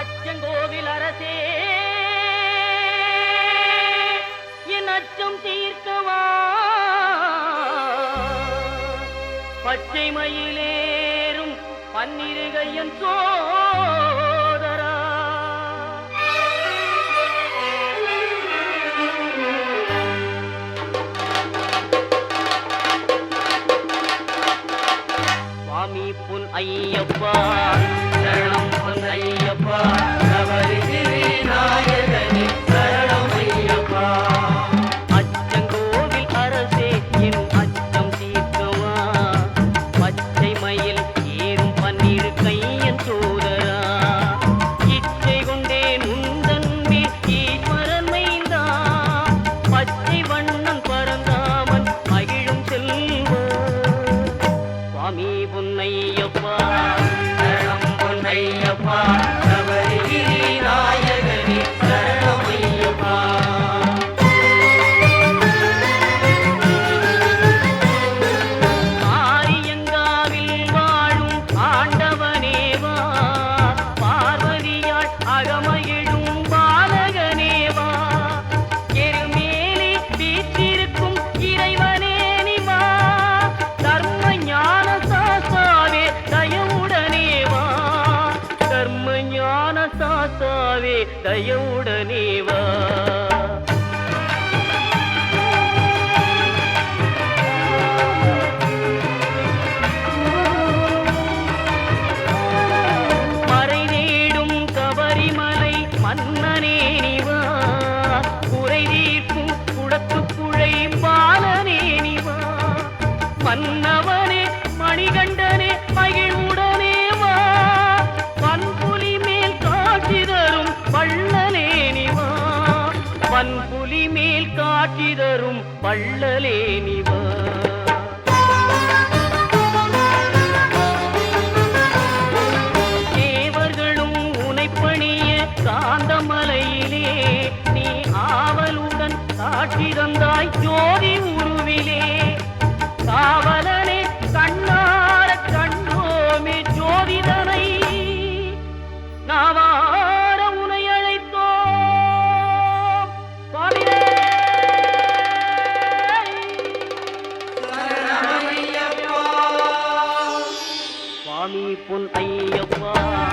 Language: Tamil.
அச்சங்கோவில் அரசே என் அச்சம் தீர்க்கவா? பச்சை மயிலேறும் பன்னிருகையன் சோ ஐயப்பா சரணம் பொன் ஐயா கர்த்தாவே தயவுடனே வா. மன்னனே நீவா குறை தீர்க்கும் குடத்து சிதறும் பள்ளலே நிவா தேவர்களும் உனைப்பணிய காந்தமலையிலே நீ ஆவலுடன் காட்சி தந்தாய் ஜோதி உருவிலே. காவல் சுவாமி பொன் ஐயப்பா.